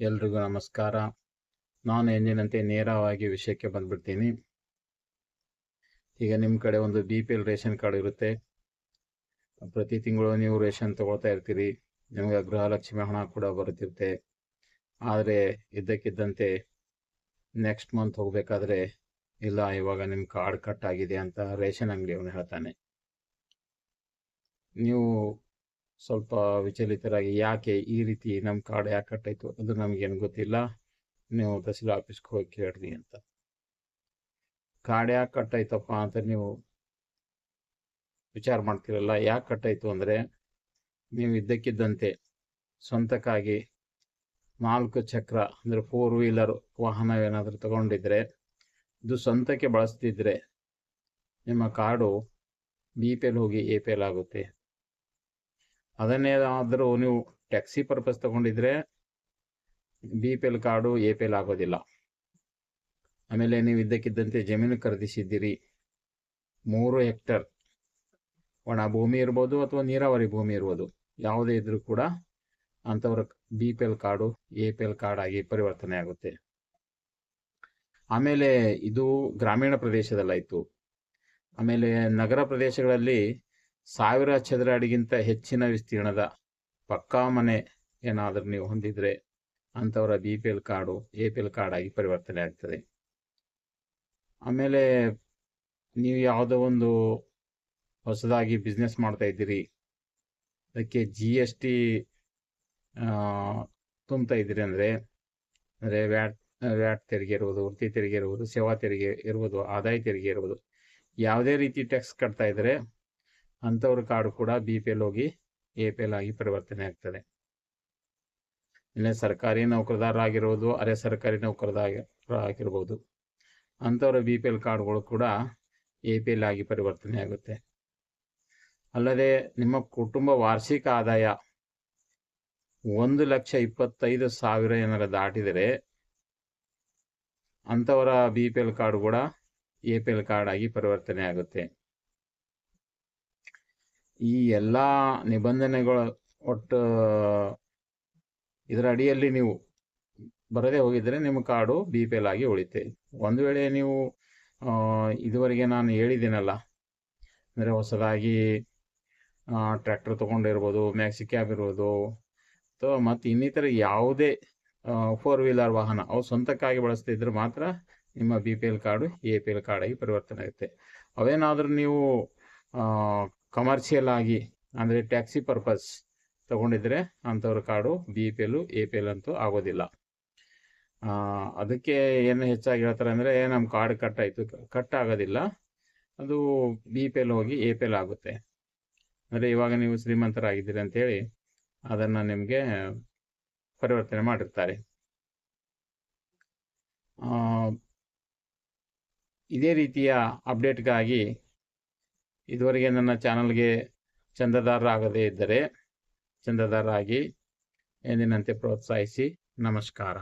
ಎಲ್ರಿಗೂ ನಮಸ್ಕಾರ. ನಾನು ಎಂದಿನಂತೆ ನೇರವಾಗಿ ವಿಷಯಕ್ಕೆ ಬಂದ್ಬಿಡ್ತೀನಿ. ಈಗ ನಿಮ್ಮ ಕಡೆ ಒಂದು B P L ration card ಇರುತ್ತೆ. ಪ್ರತಿ ತಿಂಗಳು ನೀವು ರೇಷನ್ ತಗೊಳ್ತಾ ಇರ್ತೀರಿ. ನಿಮಗೆ ಗೃಹಲಕ್ಷ್ಮಿ ಹಣ ಕೂಡ ಬರುತ್ತಿರುತ್ತೆ. ಆದರೆ ಇದ್ದಕ್ಕಿದ್ದಂತೆ ನೆಕ್ಸ್ಟ್ ಮಂತ್ ಹೋಗಬೇಕಾದ್ರೆ, ಇಲ್ಲ, ಇವಾಗ ನಿಮ್ಮ ಕಾರ್ಡ್ ಕಟ್ ಆಗಿದೆ ಅಂತ ರೇಷನ್ ಅಂಗಡಿಯವನು ಹೇಳ್ತಾನೆ. ನೀವು ಸ್ವಲ್ಪ ವಿಚಲಿತರಾಗಿ ಯಾಕೆ ಈ ರೀತಿ ನಮ್ಮ ಕಾರ್ಡ್ ಯಾಕೆ ಕಟ್ಟಾಯಿತು ಅದು ನಮಗೇನು ಗೊತ್ತಿಲ್ಲ. ನೀವು ತಹಸೀಲ್ ಆಫೀಸ್ಗೆ ಹೋಗಿ ಕೇಳ್ರಿ ಅಂತ. ಕಾರ್ಡ್ ಯಾಕೆ ಕಟ್ಟಾಯ್ತಪ್ಪ ಅಂತ ನೀವು ವಿಚಾರ ಮಾಡ್ತಿರಲ್ಲ. ಯಾಕೆ ಕಟ್ಟಾಯಿತು ಅಂದರೆ ನೀವು ಇದ್ದಕ್ಕಿದ್ದಂತೆ ಸ್ವಂತಕ್ಕಾಗಿ ನಾಲ್ಕು ಚಕ್ರ ಅಂದರೆ ಫೋರ್ ವೀಲರ್ ವಾಹನವೇನಾದರೂ ತಗೊಂಡಿದ್ರೆ, ಇದು ಸ್ವಂತಕ್ಕೆ ಬಳಸ್ತಿದ್ರೆ ನಿಮ್ಮ ಕಾರ್ಡು ಬಿ ಪಿ ಎಲ್ ಹೋಗಿ ಎ ಪಿ ಎಲ್ ಆಗುತ್ತೆ. ಅದನ್ನೇ ಆದರೂ ನೀವು taxi purpose ತಗೊಂಡಿದ್ರೆ B P L card A P L ಆಗೋದಿಲ್ಲ. ಆಮೇಲೆ ನೀವು ಇದ್ದಕ್ಕಿದ್ದಂತೆ ಜಮೀನು ಖರೀದಿಸಿದ್ದೀರಿ. ಮೂರು ಹೆಕ್ಟರ್ ಒಣ ಭೂಮಿ ಇರ್ಬೋದು ಅಥವಾ ನೀರಾವರಿ ಭೂಮಿ ಇರ್ಬೋದು. ಯಾವುದೇ ಇದ್ರೂ ಕೂಡ ಅಂಥವ್ರ B P L card A P L card ಆಗಿ ಪರಿವರ್ತನೆ ಆಗುತ್ತೆ. ಆಮೇಲೆ ಇದು ಗ್ರಾಮೀಣ ಪ್ರದೇಶದಲ್ಲಾಯಿತು. ಆಮೇಲೆ ನಗರ ಪ್ರದೇಶಗಳಲ್ಲಿ ಸಾವಿರ ಚದರ ಅಡಿಗಿಂತ ಹೆಚ್ಚಿನ ವಿಸ್ತೀರ್ಣದ ಪಕ್ಕಾ ಮನೆ ಏನಾದರೂ ನೀವು ಹೊಂದಿದ್ರೆ ಅಂಥವರ B P L card A P L card ಆಗಿ ಪರಿವರ್ತನೆ ಆಗ್ತದೆ. ಆಮೇಲೆ ನೀವು ಯಾವುದೋ ಒಂದು ಹೊಸದಾಗಿ ಬಿಸ್ನೆಸ್ ಮಾಡ್ತಾ ಇದ್ದೀರಿ. ಅದಕ್ಕೆ ಜಿ ಎಸ್ ಟಿ ತುಂಬ್ತಾ ಇದ್ದೀರಿ ಅಂದರೆ ಅಂದರೆ ವ್ಯಾಟ್ ವ್ಯಾಟ್ ತೆರಿಗೆ ಇರ್ಬೋದು, ವೃತ್ತಿ ತೆರಿಗೆ ಇರ್ಬೋದು, ಸೇವಾ ತೆರಿಗೆ ಇರ್ಬೋದು, ಆದಾಯ ತೆರಿಗೆ ಇರ್ಬೋದು, ಯಾವುದೇ ರೀತಿ ಟ್ಯಾಕ್ಸ್ ಕಟ್ತಾ ಇದ್ದರೆ ಅಂಥವ್ರ ಕಾರ್ಡ್ ಕೂಡ ಬಿ ಪಿ ಎಲ್ ಹೋಗಿ ಎ ಪಿ ಎಲ್ ಆಗಿ ಪರಿವರ್ತನೆ ಆಗ್ತದೆ. ಇಲ್ಲ ಸರ್ಕಾರಿ ನೌಕರದಾರರಾಗಿರ್ಬೋದು ಅರೆ ಸರ್ಕಾರಿ ನೌಕರದಾರ ಆಗಿರ್ಬೋದು ಅಂಥವ್ರ ಬಿ ಪಿ ಎಲ್ ಕಾರ್ಡ್ಗಳು ಕೂಡ ಎ ಪಿ ಎಲ್ ಆಗಿ ಪರಿವರ್ತನೆ ಆಗುತ್ತೆ. ಅಲ್ಲದೆ ನಿಮ್ಮ ಕುಟುಂಬ ವಾರ್ಷಿಕ ಆದಾಯ ಒಂದು ಲಕ್ಷ ಇಪ್ಪತ್ತೈದು ಸಾವಿರ ಏನಾರ ದಾಟಿದರೆ ಅಂಥವರ ಬಿ ಪಿ ಎಲ್ ಕಾರ್ಡ್ ಕೂಡ ಎ ಪಿ ಎಲ್ ಕಾರ್ಡ್ ಆಗಿ ಪರಿವರ್ತನೆ ಆಗುತ್ತೆ. ಈ ಎಲ್ಲ ನಿಬಂಧನೆಗಳು ಒಟ್ಟು, ಇದರ ಅಡಿಯಲ್ಲಿ ನೀವು ಬರದೇ ಹೋಗಿದ್ರೆ ನಿಮ್ಮ ಕಾರ್ಡು ಬಿ ಪಿ ಎಲ್ ಆಗಿ ಉಳಿತೆ ಒಂದು ವೇಳೆ ನೀವು ಇದುವರೆಗೆ ನಾನು ಹೇಳಿದ್ದೀನಲ್ಲ, ಅಂದರೆ ಹೊಸದಾಗಿ ಟ್ರ್ಯಾಕ್ಟರ್ ತೊಗೊಂಡಿರ್ಬೋದು, ಮ್ಯಾಕ್ಸಿ ಕ್ಯಾಬ್ ಇರ್ಬೋದು, ಅಥವಾ ಮತ್ತು ಇನ್ನಿತರ ಯಾವುದೇ ಫೋರ್ ವೀಲರ್ ವಾಹನ ಅವು ಸ್ವಂತಕ್ಕಾಗಿ ಬಳಸ್ತಿದ್ರೆ ಮಾತ್ರ ನಿಮ್ಮ B P L card, A P L ಕಾರ್ಡಾಗಿ ಪರಿವರ್ತನೆ ಆಗುತ್ತೆ. ಅವೇನಾದರೂ ನೀವು ಕಮರ್ಷಿಯಲ್ ಆಗಿ, ಅಂದರೆ ಟ್ಯಾಕ್ಸಿ ಪರ್ಪಸ್ ತಗೊಂಡಿದ್ರೆ ಅಂಥವ್ರ card B P L A P L ಅಂತೂ ಆಗೋದಿಲ್ಲ. ಅದಕ್ಕೆ ಏನು ಹೆಚ್ಚಾಗಿ ಹೇಳ್ತಾರೆ ಅಂದರೆ ನಮ್ಮ ಕಾರ್ಡ್ ಕಟ್ ಆಯಿತು ಕಟ್ ಆಗೋದಿಲ್ಲ ಅದು ಬಿ ಪಿ ಎಲ್ ಹೋಗಿ ಎ ಪಿ ಎಲ್ ಆಗುತ್ತೆ. ಅಂದರೆ ಇವಾಗ ನೀವು ಶ್ರೀಮಂತರಾಗಿದ್ದೀರಿ ಅಂತೇಳಿ ಅದನ್ನು ನಿಮಗೆ ಪರಿವರ್ತನೆ ಮಾಡಿರ್ತಾರೆ. ಇದೇ ರೀತಿಯ ಅಪ್ಡೇಟ್ಗಾಗಿ ಇದುವರೆಗೆ ನನ್ನ ಚಾನಲ್ಗೆ ಚಂದದಾರರಾಗದೇ ಇದ್ದರೆ ಚಂದಾದಾರರಾಗಿ ಎಂದಿನಂತೆ ಪ್ರೋತ್ಸಾಹಿಸಿ ನಮಸ್ಕಾರ.